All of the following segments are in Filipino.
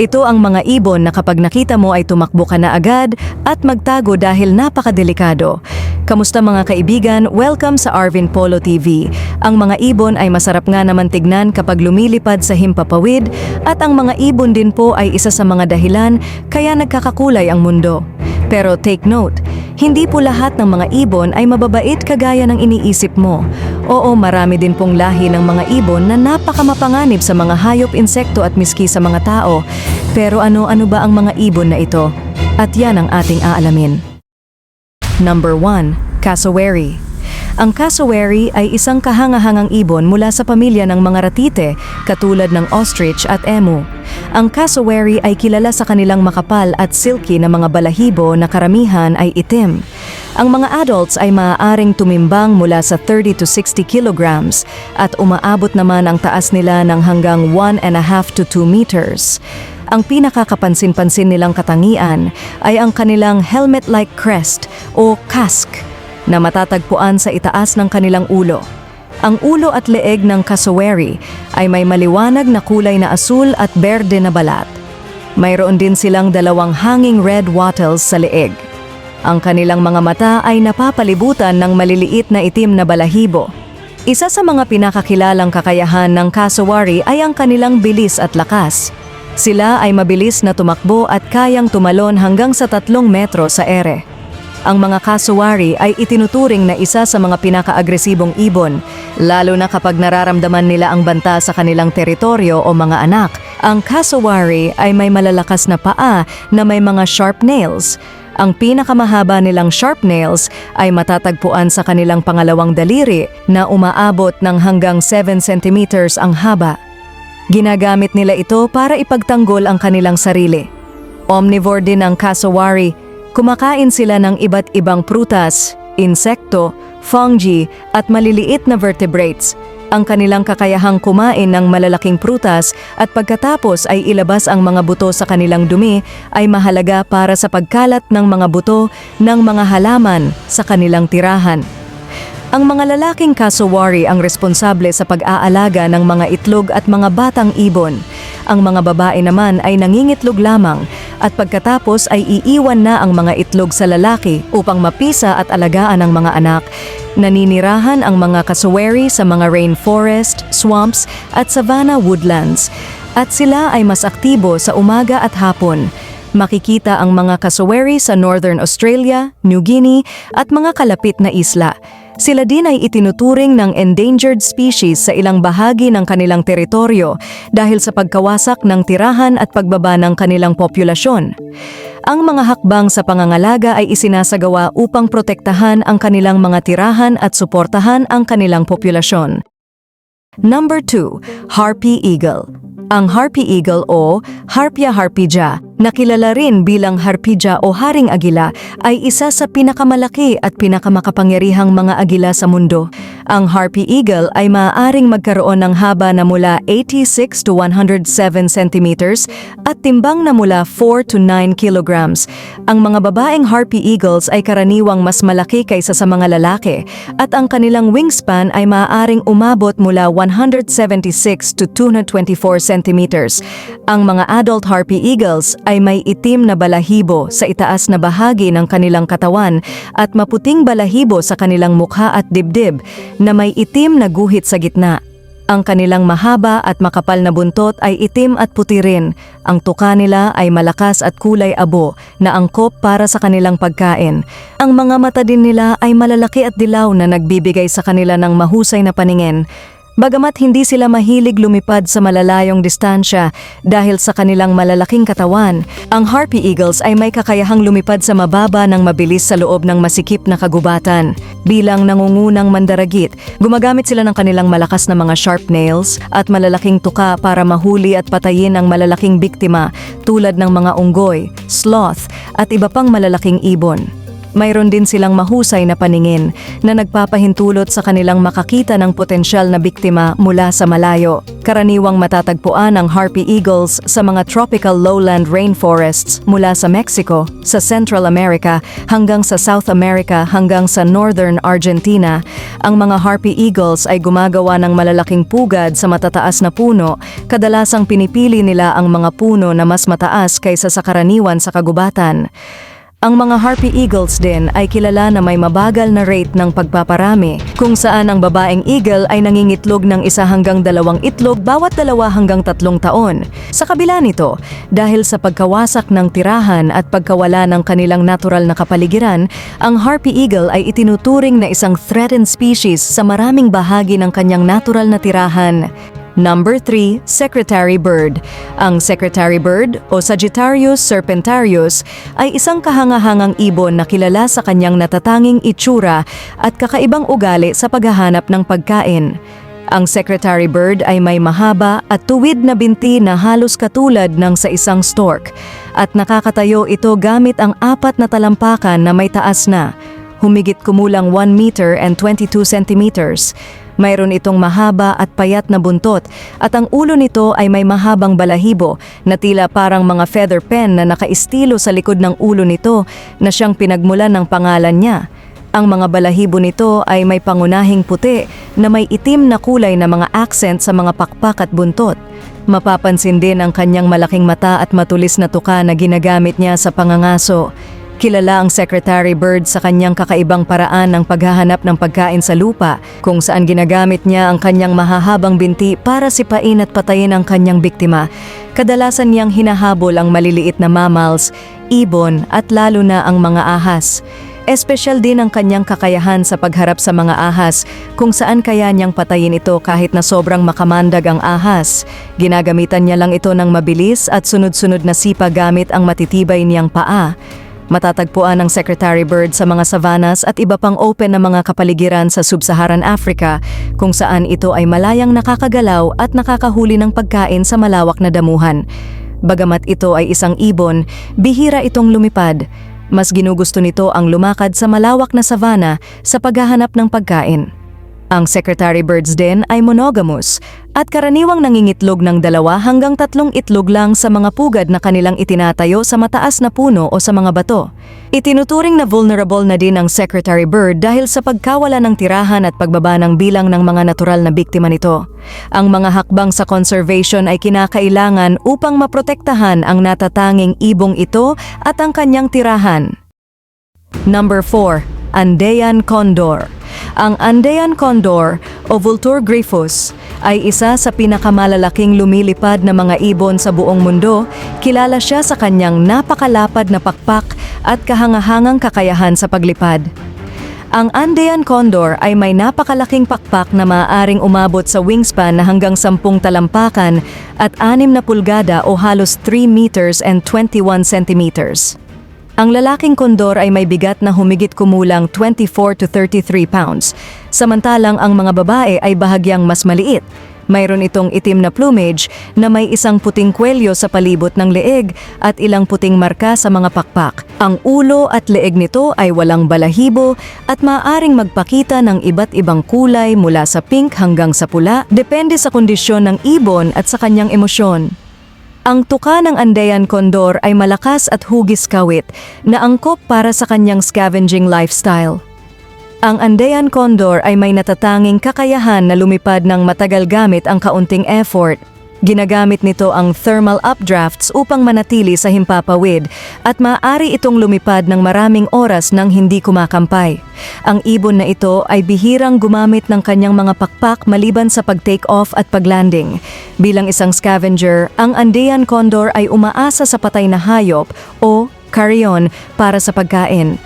Ito ang mga ibon na kapag nakita mo ay tumakbo ka na agad at magtago dahil napakadelikado. Kamusta mga kaibigan? Welcome sa Arvin Polo TV. Ang mga ibon ay masarap nga naman tignan kapag lumilipad sa himpapawid at ang mga ibon din po ay isa sa mga dahilan kaya nagkakakulay ang mundo. Pero take note, hindi po lahat ng mga ibon ay mababait kagaya ng iniisip mo. Oo, marami din pong lahi ng mga ibon na napakamapanganib sa mga hayop, insekto at miski sa mga tao. Pero ano-ano ba ang mga ibon na ito? At yan ang ating aalamin. Number 1. Cassowary Ang cassowary ay isang kahangahangang ibon mula sa pamilya ng mga ratite, katulad ng ostrich at emu. Ang cassowary ay kilala sa kanilang makapal at silky na mga balahibo na karamihan ay itim. Ang mga adults ay maaaring tumimbang mula sa 30 to 60 kilograms at umaabot naman ang taas nila ng hanggang 1 and a half to 2 meters. Ang pinakakapansin-pansin nilang katangian ay ang kanilang helmet-like crest o casque na matatagpuan sa itaas ng kanilang ulo. Ang ulo at leeg ng cassowary ay may maliwanag na kulay na asul at berde na balat. Mayroon din silang dalawang hanging red wattles sa leeg. Ang kanilang mga mata ay napapalibutan ng maliliit na itim na balahibo. Isa sa mga pinakakilalang kakayahan ng cassowary ay ang kanilang bilis at lakas. Sila ay mabilis na tumakbo at kayang tumalon hanggang sa tatlong metro sa ere. Ang mga cassowary ay itinuturing na isa sa mga pinakaagresibong ibon, lalo na kapag nararamdaman nila ang banta sa kanilang teritoryo o mga anak. Ang cassowary ay may malalakas na paa na may mga sharp nails. Ang pinakamahaba nilang sharp nails ay matatagpuan sa kanilang pangalawang daliri na umaabot ng hanggang 7 centimeters ang haba. Ginagamit nila ito para ipagtanggol ang kanilang sarili. Omnivore din ang cassowary. Kumakain sila ng iba't ibang prutas, insekto, fungi at maliliit na vertebrates. Ang kanilang kakayahang kumain ng malalaking prutas at pagkatapos ay ilabas ang mga buto sa kanilang dumi ay mahalaga para sa pagkalat ng mga buto ng mga halaman sa kanilang tirahan. Ang mga lalaking cassowary ang responsable sa pag-aalaga ng mga itlog at mga batang ibon. Ang mga babae naman ay nangingitlog lamang at pagkatapos ay iiwan na ang mga itlog sa lalaki upang mapisa at alagaan ang mga anak. Naninirahan ang mga cassowary sa mga rainforest, swamps at savanna woodlands at sila ay mas aktibo sa umaga at hapon. Makikita ang mga cassowary sa Northern Australia, New Guinea at mga kalapit na isla. Sila din ay itinuturing ng endangered species sa ilang bahagi ng kanilang teritoryo dahil sa pagkawasak ng tirahan at pagbaba ng kanilang populasyon. Ang mga hakbang sa pangangalaga ay isinasagawa upang protektahan ang kanilang mga tirahan at suportahan ang kanilang populasyon. Number 2, Harpy Eagle. Ang Harpy Eagle o Harpia harpygia, na kilala rin bilang Harpygia o Haring Agila, ay isa sa pinakamalaki at pinakamakapangyarihang mga agila sa mundo. Ang Harpy Eagle ay maaaring magkaroon ng haba na mula 86 to 107 centimeters at timbang na mula 4 to 9 kilograms. Ang mga babaeng Harpy Eagles ay karaniwang mas malaki kaysa sa mga lalaki at ang kanilang wingspan ay maaaring umabot mula 176 to 224 centimeters. Ang mga adult Harpy Eagles ay may itim na balahibo sa itaas na bahagi ng kanilang katawan at maputing balahibo sa kanilang mukha at dibdib na may itim na guhit sa gitna. Ang kanilang mahaba at makapal na buntot ay itim at puti rin. Ang tuka nila ay malakas at kulay abo na angkop para sa kanilang pagkain. Ang mga mata din nila ay malalaki at dilaw na nagbibigay sa kanila ng mahusay na paningin. Bagamat hindi sila mahilig lumipad sa malalayong distansya dahil sa kanilang malalaking katawan, ang Harpy Eagles ay may kakayahang lumipad sa mababa ng mabilis sa loob ng masikip na kagubatan. Bilang nangungunang mandaragit, gumagamit sila ng kanilang malakas na mga sharp nails at malalaking tuka para mahuli at patayin ang malalaking biktima tulad ng mga unggoy, sloth at iba pang malalaking ibon. Mayroon din silang mahusay na paningin na nagpapahintulot sa kanilang makakita ng potensyal na biktima mula sa malayo. Karaniwang matatagpuan ang harpy eagles sa mga tropical lowland rainforests mula sa Mexico, sa Central America hanggang sa South America hanggang sa Northern Argentina. Ang mga harpy eagles ay gumagawa ng malalaking pugad sa matataas na puno, kadalasang pinipili nila ang mga puno na mas mataas kaysa sa karaniwan sa kagubatan. Ang mga harpy eagles din ay kilala na may mabagal na rate ng pagpaparami, kung saan ang babaeng eagle ay nangingitlog ng isa hanggang dalawang itlog bawat dalawa hanggang tatlong taon. Sa kabila nito, dahil sa pagkawasak ng tirahan at pagkawala ng kanilang natural na kapaligiran, ang harpy eagle ay itinuturing na isang threatened species sa maraming bahagi ng kanyang natural na tirahan. Number 3, Secretary Bird. Ang Secretary Bird o Sagittarius serpentarius ay isang kahangahangang ibon na kilala sa kanyang natatanging itsura at kakaibang ugali sa paghahanap ng pagkain. Ang Secretary Bird ay may mahaba at tuwid na binti na halos katulad ng sa isang stork at nakakatayo ito gamit ang apat na talampakan na may taas na, humigit kumulang 1 meter and 22 centimeters. Mayroon itong mahaba at payat na buntot at ang ulo nito ay may mahabang balahibo na tila parang mga feather pen na nakaistilo sa likod ng ulo nito na siyang pinagmulan ng pangalan niya. Ang mga balahibo nito ay may pangunahing puti na may itim na kulay na mga accent sa mga pakpak at buntot. Mapapansin din ang kanyang malaking mata at matulis na tuka na ginagamit niya sa pangangaso. Kilala ang Secretary Bird sa kanyang kakaibang paraan ng paghahanap ng pagkain sa lupa, kung saan ginagamit niya ang kanyang mahahabang binti para sipain at patayin ang kanyang biktima. Kadalasan niyang hinahabol ang maliliit na mammals, ibon at lalo na ang mga ahas. Espesyal din ang kanyang kakayahan sa pagharap sa mga ahas kung saan kaya niyang patayin ito kahit na sobrang makamandag ang ahas. Ginagamitan niya lang ito ng mabilis at sunod-sunod na sipa gamit ang matitibay niyang paa. Matatagpuan ang Secretary Bird sa mga savannas at iba pang open na mga kapaligiran sa Sub-Saharan Africa kung saan ito ay malayang nakakagalaw at nakakahuli ng pagkain sa malawak na damuhan. Bagamat ito ay isang ibon, bihira itong lumipad. Mas ginugusto nito ang lumakad sa malawak na savanna sa paghahanap ng pagkain. Ang Secretary Birds din ay monogamous at karaniwang nangingitlog ng dalawa hanggang tatlong itlog lang sa mga pugad na kanilang itinatayo sa mataas na puno o sa mga bato. Itinuturing na vulnerable na din ang Secretary Bird dahil sa pagkawala ng tirahan at pagbaba ng bilang ng mga natural na biktima nito. Ang mga hakbang sa conservation ay kinakailangan upang maprotektahan ang natatanging ibong ito at ang kanyang tirahan. Number 4. Andean Condor ang Andean Condor o Vultur gryphus ay isa sa pinakamalalaking lumilipad na mga ibon sa buong mundo. Kilala siya sa kanyang napakalapad na pakpak at kahangahangang kakayahan sa paglipad. Ang Andean Condor ay may napakalaking pakpak na maaaring umabot sa wingspan na hanggang 10 talampakan at 6 na pulgada o halos 3 meters and 21 centimeters. Ang lalaking kondor ay may bigat na humigit kumulang 24 to 33 pounds, samantalang ang mga babae ay bahagyang mas maliit. Mayroon itong itim na plumage na may isang puting kwelyo sa palibot ng leeg at ilang puting marka sa mga pakpak. Ang ulo at leeg nito ay walang balahibo at maaaring magpakita ng iba't ibang kulay mula sa pink hanggang sa pula depende sa kondisyon ng ibon at sa kanyang emosyon. Ang tuka ng Andean Condor ay malakas at hugis kawit na angkop para sa kanyang scavenging lifestyle. Ang Andean Condor ay may natatanging kakayahan na lumipad ng matagal gamit ang kaunting effort Ginagamit nito ang thermal updrafts upang manatili sa himpapawid at maaari itong lumipad ng maraming oras nang hindi kumakampay. Ang ibon na ito ay bihirang gumamit ng kanyang mga pakpak maliban sa pag-take off at paglanding. Bilang isang scavenger, ang Andean condor ay umaasa sa patay na hayop o carrion para sa pagkain.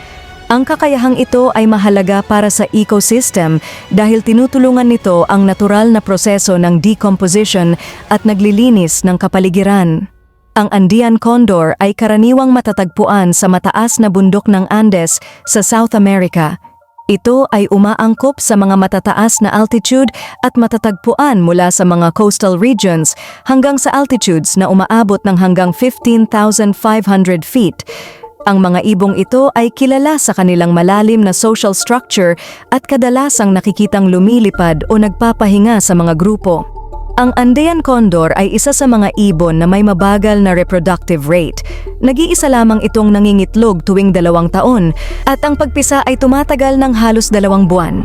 Ang kakayahang ito ay mahalaga para sa ecosystem dahil tinutulungan nito ang natural na proseso ng decomposition at naglilinis ng kapaligiran. Ang Andean condor ay karaniwang matatagpuan sa mataas na bundok ng Andes sa South America. Ito ay umaangkop sa mga matataas na altitude at matatagpuan mula sa mga coastal regions hanggang sa altitudes na umaabot ng hanggang 15,500 feet Ang mga ibong ito ay kilala sa kanilang malalim na social structure at kadalasang nakikitang lumilipad o nagpapahinga sa mga grupo. Ang Andean condor ay isa sa mga ibon na may mabagal na reproductive rate. Nag-iisa lamang itong nangingitlog tuwing dalawang taon at ang pagpisa ay tumatagal ng halos dalawang buwan.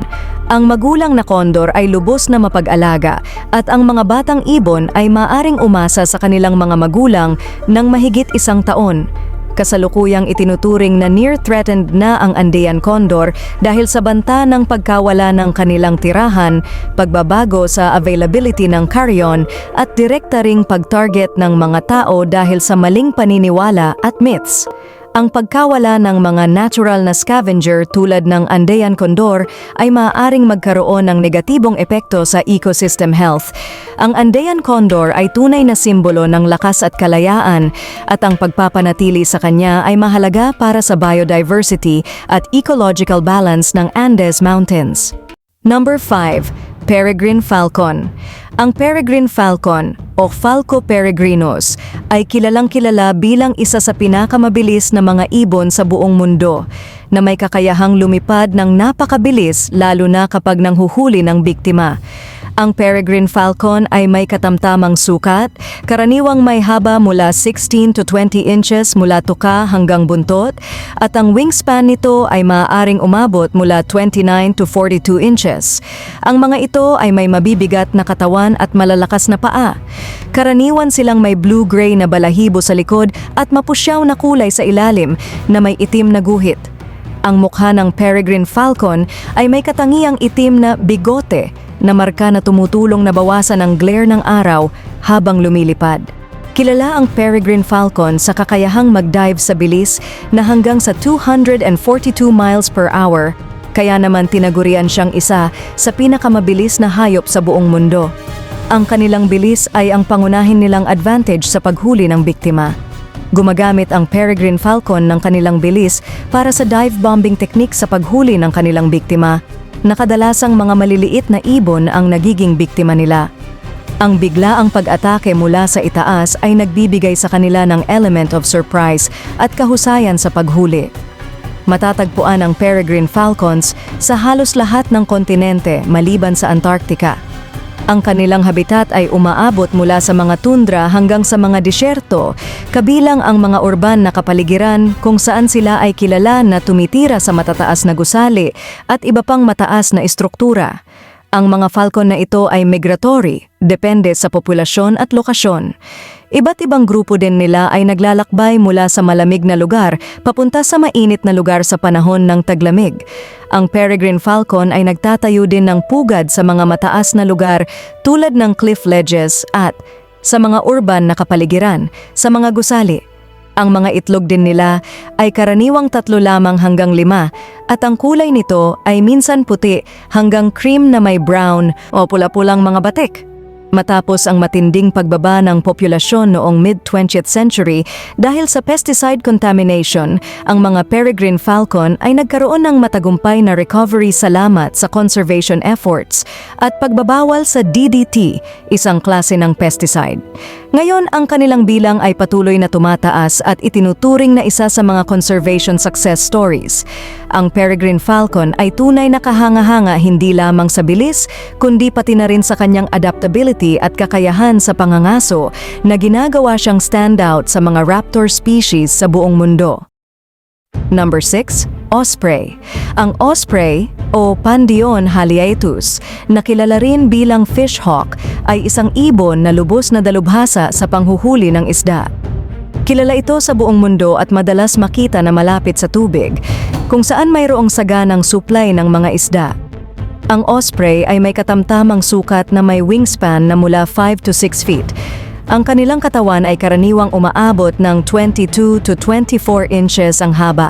Ang magulang na condor ay lubos na mapag-alaga at ang mga batang ibon ay maaring umasa sa kanilang mga magulang ng mahigit isang taon. Kasalukuyang itinuturing na near-threatened na ang Andean condor dahil sa banta ng pagkawala ng kanilang tirahan, pagbabago sa availability ng carrion at direkta pag-target ng mga tao dahil sa maling paniniwala at myths. Ang pagkawala ng mga natural na scavenger tulad ng Andean condor ay maaaring magkaroon ng negatibong epekto sa ecosystem health. Ang Andean condor ay tunay na simbolo ng lakas at kalayaan at ang pagpapanatili sa kanya ay mahalaga para sa biodiversity at ecological balance ng Andes Mountains. Number 5. Peregrine Falcon. Ang peregrine falcon o Falco peregrinus ay kilalang kilala bilang isa sa pinakamabilis na mga ibon sa buong mundo na may kakayahang lumipad ng napakabilis lalo na kapag nanghuhuli ng biktima. Ang peregrine falcon ay may katamtamang sukat, karaniwang may haba mula 16 to 20 inches mula tuka hanggang buntot, at ang wingspan nito ay maaaring umabot mula 29 to 42 inches. Ang mga ito ay may mabibigat na katawan at malalakas na paa. Karaniwan silang may blue-gray na balahibo sa likod at mapusyaw na kulay sa ilalim na may itim na guhit. Ang mukha ng peregrine falcon ay may katangiang itim na bigote na marka na tumutulong na bawasan ang glare ng araw habang lumilipad. Kilala ang peregrine falcon sa kakayahang mag-dive sa bilis na hanggang sa 242 miles per hour, kaya naman tinagurian siyang isa sa pinakamabilis na hayop sa buong mundo. Ang kanilang bilis ay ang pangunahin nilang advantage sa paghuli ng biktima. Gumagamit ang peregrine falcon ng kanilang bilis para sa dive bombing technique sa paghuli ng kanilang biktima nakadalasang mga maliliit na ibon ang nagiging biktima nila. Ang biglaang pag-atake mula sa itaas ay nagbibigay sa kanila ng element of surprise at kahusayan sa paghuli. Matatagpuan ang peregrine falcons sa halos lahat ng kontinente maliban sa Antarctica. Ang kanilang habitat ay umaabot mula sa mga tundra hanggang sa mga disyerto, kabilang ang mga urban na kapaligiran kung saan sila ay kilala na tumitira sa matataas na gusali at iba pang mataas na istruktura. Ang mga falcon na ito ay migratory, depende sa populasyon at lokasyon. Iba't ibang grupo din nila ay naglalakbay mula sa malamig na lugar papunta sa mainit na lugar sa panahon ng taglamig. Ang peregrine falcon ay nagtatayo din ng pugad sa mga mataas na lugar tulad ng cliff ledges at sa mga urban na kapaligiran, sa mga gusali. Ang mga itlog din nila ay karaniwang tatlo lamang hanggang lima at ang kulay nito ay minsan puti hanggang cream na may brown o pula-pulang mga batik. Matapos ang matinding pagbaba ng populasyon noong mid-20th century dahil sa pesticide contamination, ang mga peregrine falcon ay nagkaroon ng matagumpay na recovery salamat sa conservation efforts at pagbabawal sa DDT, isang klase ng pesticide. Ngayon, ang kanilang bilang ay patuloy na tumataas at itinuturing na isa sa mga conservation success stories. Ang peregrine falcon ay tunay na kahanga-hanga hindi lamang sa bilis, kundi pati na rin sa kanyang adaptability at kakayahan sa pangangaso na ginagawa siyang standout sa mga raptor species sa buong mundo. Number 6. Osprey. Ang osprey o Pandion haliaetus, na kilala rin bilang fishhawk, ay isang ibon na lubos na dalubhasa sa panghuhuli ng isda. Kilala ito sa buong mundo at madalas makita na malapit sa tubig, kung saan mayroong saganang supply ng mga isda. Ang osprey ay may katamtamang sukat na may wingspan na mula 5 to 6 feet. Ang kanilang katawan ay karaniwang umaabot ng 22 to 24 inches ang haba.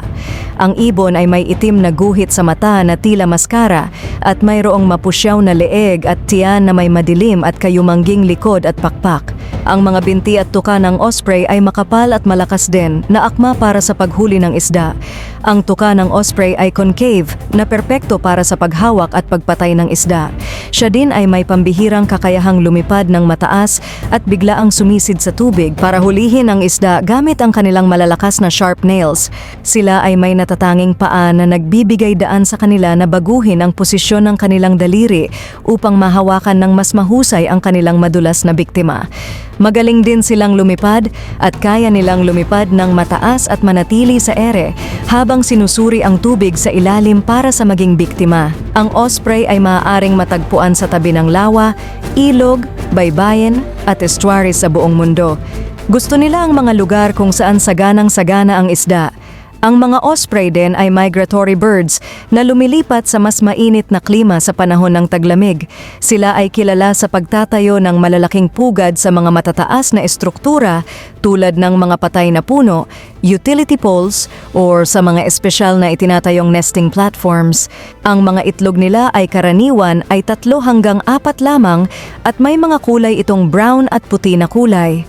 Ang ibon ay may itim na guhit sa mata na tila maskara at mayroong mapusyaw na leeg at tiyan na may madilim at kayumangging likod at pakpak. Ang mga binti at tuka ng osprey ay makapal at malakas din na akma para sa paghuli ng isda. Ang tuka ng osprey ay concave na perpekto para sa paghawak at pagpatay ng isda. Siya din ay may pambihirang kakayahang lumipad ng mataas at biglaang ang sumisid sa tubig para hulihin ang isda gamit ang kanilang malalakas na sharp nails. Sila ay may natatanging paa na nagbibigay daan sa kanila na baguhin ang posisyon ng kanilang daliri upang mahawakan ng mas mahusay ang kanilang madulas na biktima. Magaling din silang lumipad at kaya nilang lumipad ng mataas at manatili sa ere habang sinusuri ang tubig sa ilalim para sa maging biktima. Ang osprey ay maaaring matagpuan sa tabi ng lawa, ilog, baybayin at estuaries sa buong mundo. Gusto nila ang mga lugar kung saan saganang-sagana ang isda. Ang mga osprey din ay migratory birds na lumilipat sa mas mainit na klima sa panahon ng taglamig. Sila ay kilala sa pagtatayo ng malalaking pugad sa mga matataas na estruktura tulad ng mga patay na puno, utility poles, or sa mga espesyal na itinatayong nesting platforms. Ang mga itlog nila ay karaniwan ay tatlo hanggang apat lamang at may mga kulay itong brown at puti na kulay.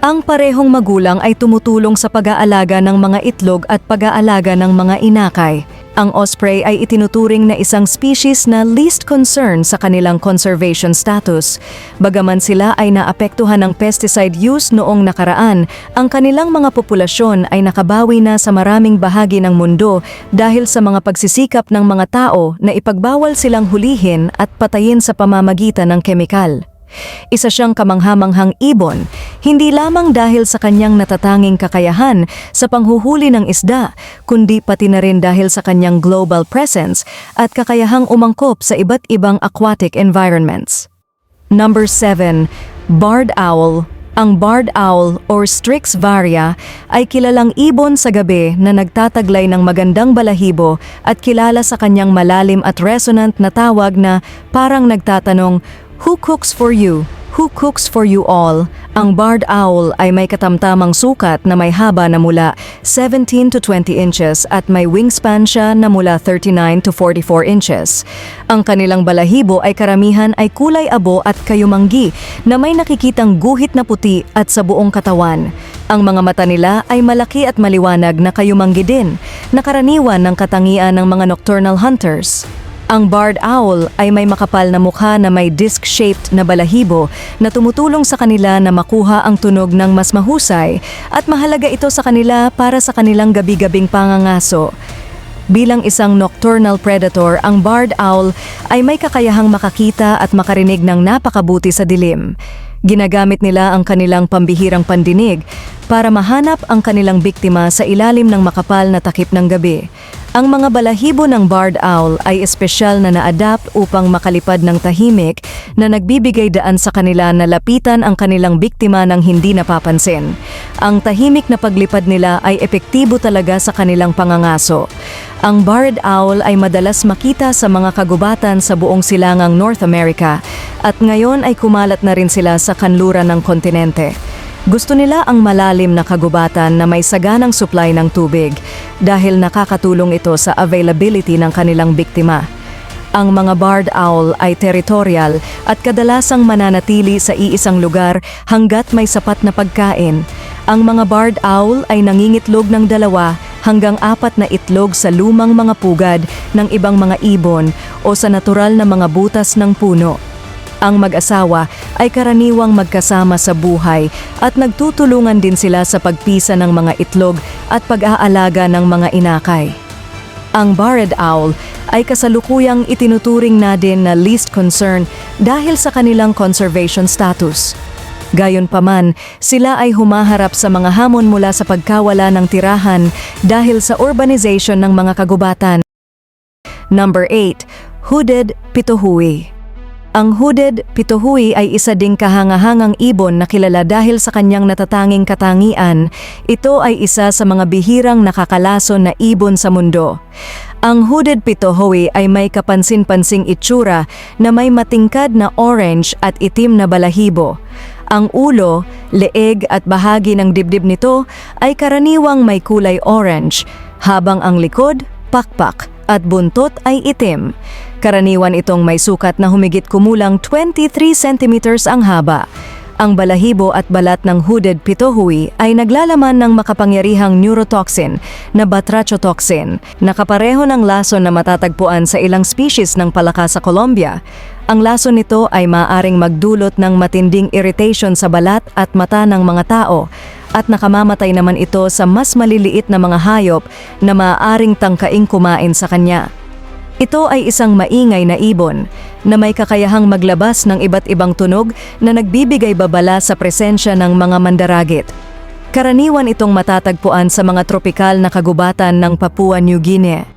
Ang parehong magulang ay tumutulong sa pag-aalaga ng mga itlog at pag-aalaga ng mga inakay. Ang osprey ay itinuturing na isang species na least concern sa kanilang conservation status. Bagaman sila ay naapektuhan ng pesticide use noong nakaraan, ang kanilang mga populasyon ay nakabawi na sa maraming bahagi ng mundo dahil sa mga pagsisikap ng mga tao na ipagbawal silang hulihin at patayin sa pamamagitan ng kemikal. Isa siyang kamanghamanghang ibon, hindi lamang dahil sa kanyang natatanging kakayahan sa panghuhuli ng isda, kundi pati na rin dahil sa kanyang global presence at kakayahang umangkop sa iba't ibang aquatic environments. Number 7. Barred Owl ang barred owl or Strix varia ay kilalang ibon sa gabi na nagtataglay ng magandang balahibo at kilala sa kanyang malalim at resonant na tawag na parang nagtatanong, Who cooks for you? Who cooks for you all? Ang barred owl ay may katamtamang sukat na may haba na mula 17 to 20 inches at may wingspan siya na mula 39 to 44 inches. Ang kanilang balahibo ay karamihan ay kulay abo at kayumanggi na may nakikitang guhit na puti at sa buong katawan. Ang mga mata nila ay malaki at maliwanag na kayumanggi din, na karaniwan ng katangian ng mga nocturnal hunters. Ang barred owl ay may makapal na mukha na may disc-shaped na balahibo na tumutulong sa kanila na makuha ang tunog ng mas mahusay at mahalaga ito sa kanila para sa kanilang gabi-gabing pangangaso. Bilang isang nocturnal predator, ang barred owl ay may kakayahang makakita at makarinig ng napakabuti sa dilim. Ginagamit nila ang kanilang pambihirang pandinig para mahanap ang kanilang biktima sa ilalim ng makapal na takip ng gabi. Ang mga balahibo ng barred owl ay espesyal na na-adapt upang makalipad ng tahimik na nagbibigay daan sa kanila na lapitan ang kanilang biktima ng hindi napapansin. Ang tahimik na paglipad nila ay epektibo talaga sa kanilang pangangaso. Ang barred owl ay madalas makita sa mga kagubatan sa buong silangang North America at ngayon ay kumalat na rin sila sa kanluran ng kontinente. Gusto nila ang malalim na kagubatan na may saganang supply ng tubig dahil nakakatulong ito sa availability ng kanilang biktima. Ang mga barred owl ay territorial at kadalasang mananatili sa iisang lugar hanggat may sapat na pagkain. Ang mga barred owl ay nangingitlog ng dalawa hanggang apat na itlog sa lumang mga pugad ng ibang mga ibon o sa natural na mga butas ng puno. Ang mag-asawa ay karaniwang magkasama sa buhay at nagtutulungan din sila sa pagpisa ng mga itlog at pag-aalaga ng mga inakay. Ang barred owl ay kasalukuyang itinuturing na din na least concern dahil sa kanilang conservation status. Gayunpaman, sila ay humaharap sa mga hamon mula sa pagkawala ng tirahan dahil sa urbanization ng mga kagubatan. Number 8. Hooded Pituhui ang hooded pituhui ay isa ding kahangahangang ibon na kilala dahil sa kanyang natatanging katangian. Ito ay isa sa mga bihirang nakakalason na ibon sa mundo. Ang hooded pituhui ay may kapansin-pansing itsura na may matingkad na orange at itim na balahibo. Ang ulo, leeg at bahagi ng dibdib nito ay karaniwang may kulay orange, habang ang likod, pakpak at buntot ay itim. Karaniwan itong may sukat na humigit kumulang 23 centimeters ang haba. Ang balahibo at balat ng hooded pitohui ay naglalaman ng makapangyarihang neurotoxin na batrachotoxin na kapareho ng lason na matatagpuan sa ilang species ng palaka sa Colombia. Ang lason nito ay maaring magdulot ng matinding irritation sa balat at mata ng mga tao at nakamamatay naman ito sa mas maliliit na mga hayop na maaaring tangkaing kumain sa kanya. Ito ay isang maingay na ibon na may kakayahang maglabas ng iba't ibang tunog na nagbibigay babala sa presensya ng mga mandaragit. Karaniwan itong matatagpuan sa mga tropikal na kagubatan ng Papua New Guinea.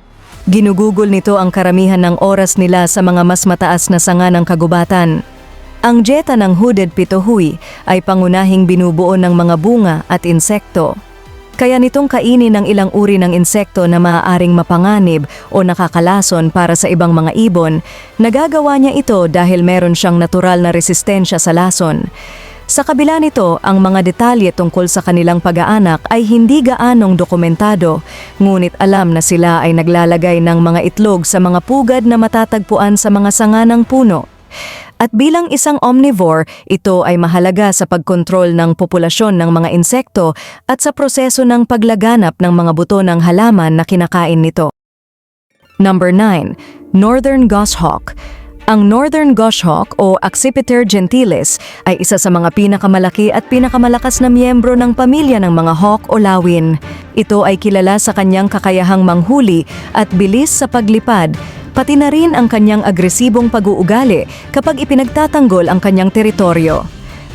Ginugugol nito ang karamihan ng oras nila sa mga mas mataas na sanga ng kagubatan. Ang jeta ng hooded pitohui ay pangunahing binubuo ng mga bunga at insekto. Kaya nitong kainin ng ilang uri ng insekto na maaaring mapanganib o nakakalason para sa ibang mga ibon, nagagawa niya ito dahil meron siyang natural na resistensya sa lason. Sa kabila nito, ang mga detalye tungkol sa kanilang pag-aanak ay hindi gaanong dokumentado, ngunit alam na sila ay naglalagay ng mga itlog sa mga pugad na matatagpuan sa mga sanga ng puno. At bilang isang omnivore, ito ay mahalaga sa pagkontrol ng populasyon ng mga insekto at sa proseso ng paglaganap ng mga buto ng halaman na kinakain nito. Number 9. Northern Goshawk ang Northern Goshawk o Accipiter gentilis ay isa sa mga pinakamalaki at pinakamalakas na miyembro ng pamilya ng mga hawk o lawin. Ito ay kilala sa kanyang kakayahang manghuli at bilis sa paglipad, pati na rin ang kanyang agresibong pag-uugali kapag ipinagtatanggol ang kanyang teritoryo.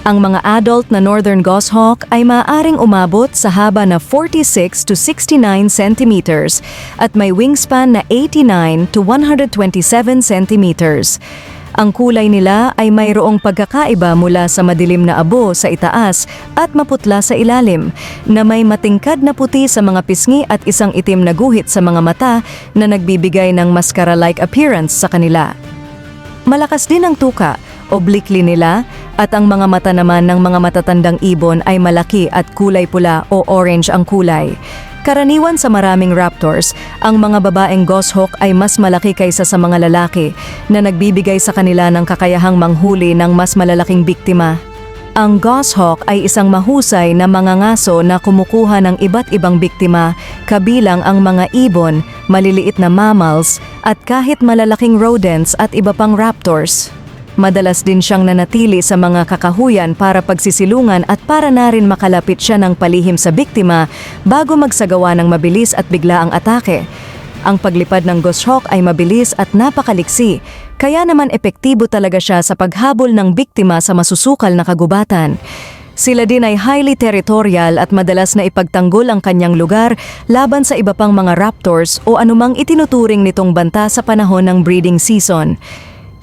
Ang mga adult na Northern Goshawk ay maaaring umabot sa haba na 46 to 69 centimeters at may wingspan na 89 to 127 centimeters. Ang kulay nila ay mayroong pagkakaiba mula sa madilim na abo sa itaas at maputla sa ilalim, na may matingkad na puti sa mga pisngi at isang itim na guhit sa mga mata na nagbibigay ng mascara-like appearance sa kanila. Malakas din ang tuka, obliquely nila, at ang mga mata naman ng mga matatandang ibon ay malaki at kulay pula o orange ang kulay. Karaniwan sa maraming raptors, ang mga babaeng goshawk ay mas malaki kaysa sa mga lalaki na nagbibigay sa kanila ng kakayahang manghuli ng mas malalaking biktima. Ang goshawk ay isang mahusay na mga ngaso na kumukuha ng iba't ibang biktima, kabilang ang mga ibon, maliliit na mammals, at kahit malalaking rodents at iba pang raptors. Madalas din siyang nanatili sa mga kakahuyan para pagsisilungan at para na rin makalapit siya ng palihim sa biktima bago magsagawa ng mabilis at biglaang atake. Ang paglipad ng goshawk ay mabilis at napakaliksi, kaya naman epektibo talaga siya sa paghabol ng biktima sa masusukal na kagubatan. Sila din ay highly territorial at madalas na ipagtanggol ang kanyang lugar laban sa iba pang mga raptors o anumang itinuturing nitong banta sa panahon ng breeding season.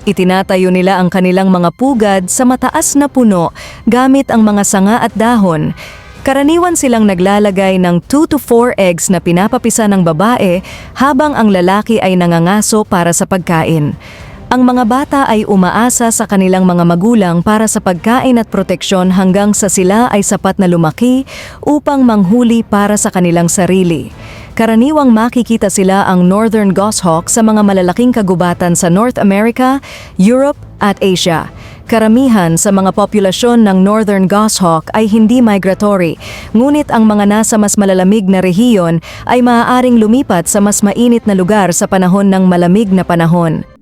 Itinatayo nila ang kanilang mga pugad sa mataas na puno gamit ang mga sanga at dahon. Karaniwan silang naglalagay ng 2 to 4 eggs na pinapapisa ng babae habang ang lalaki ay nangangaso para sa pagkain. Ang mga bata ay umaasa sa kanilang mga magulang para sa pagkain at proteksyon hanggang sa sila ay sapat na lumaki upang manghuli para sa kanilang sarili. Karaniwang makikita sila ang Northern Goshawk sa mga malalaking kagubatan sa North America, Europe at Asia. Karamihan sa mga populasyon ng Northern Goshawk ay hindi migratory, ngunit ang mga nasa mas malalamig na rehiyon ay maaaring lumipat sa mas mainit na lugar sa panahon ng malamig na panahon.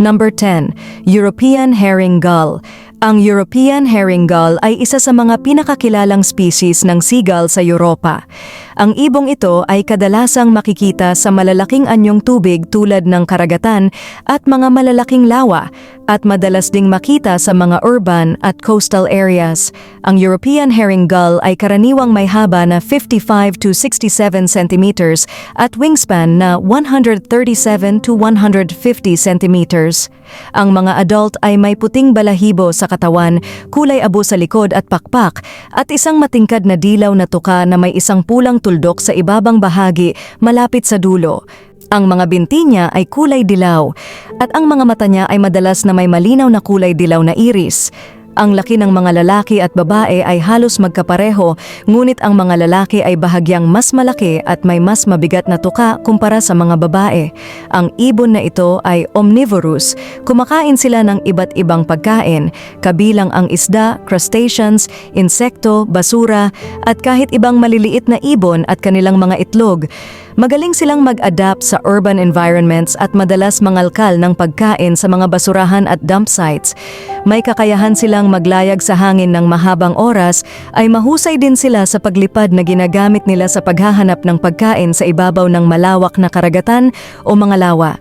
Number 10, European Herring Gull. Ang European herring gull ay isa sa mga pinakakilalang species ng seagull sa Europa. Ang ibong ito ay kadalasang makikita sa malalaking anyong tubig tulad ng karagatan at mga malalaking lawa at madalas ding makita sa mga urban at coastal areas. Ang European herring gull ay karaniwang may haba na 55 to 67 centimeters at wingspan na 137 to 150 centimeters. Ang mga adult ay may puting balahibo sa katawan, kulay abo sa likod at pakpak, at isang matingkad na dilaw na tuka na may isang pulang tuldok sa ibabang bahagi malapit sa dulo. Ang mga binti niya ay kulay dilaw, at ang mga mata niya ay madalas na may malinaw na kulay dilaw na iris. Ang laki ng mga lalaki at babae ay halos magkapareho, ngunit ang mga lalaki ay bahagyang mas malaki at may mas mabigat na tuka kumpara sa mga babae. Ang ibon na ito ay omnivorous. Kumakain sila ng iba't ibang pagkain, kabilang ang isda, crustaceans, insekto, basura, at kahit ibang maliliit na ibon at kanilang mga itlog. Magaling silang mag-adapt sa urban environments at madalas mangalkal ng pagkain sa mga basurahan at dump sites. May kakayahan silang maglayag sa hangin ng mahabang oras ay mahusay din sila sa paglipad na ginagamit nila sa paghahanap ng pagkain sa ibabaw ng malawak na karagatan o mga lawa.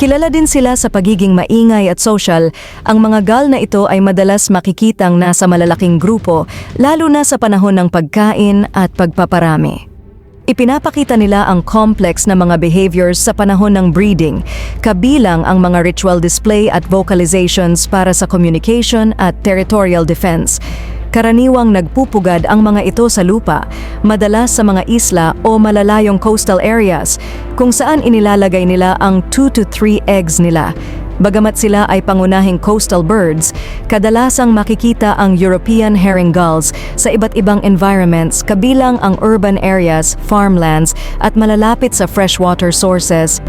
Kilala din sila sa pagiging maingay at social, ang mga gal na ito ay madalas makikitang nasa malalaking grupo, lalo na sa panahon ng pagkain at pagpaparami. Ipinapakita nila ang complex na mga behaviors sa panahon ng breeding, kabilang ang mga ritual display at vocalizations para sa communication at territorial defense. Karaniwang nagpupugad ang mga ito sa lupa, madalas sa mga isla o malalayong coastal areas, kung saan inilalagay nila ang 2 to 3 eggs nila. Bagamat sila ay pangunahing coastal birds, kadalasang makikita ang European herring gulls sa iba't ibang environments kabilang ang urban areas, farmlands at malalapit sa freshwater sources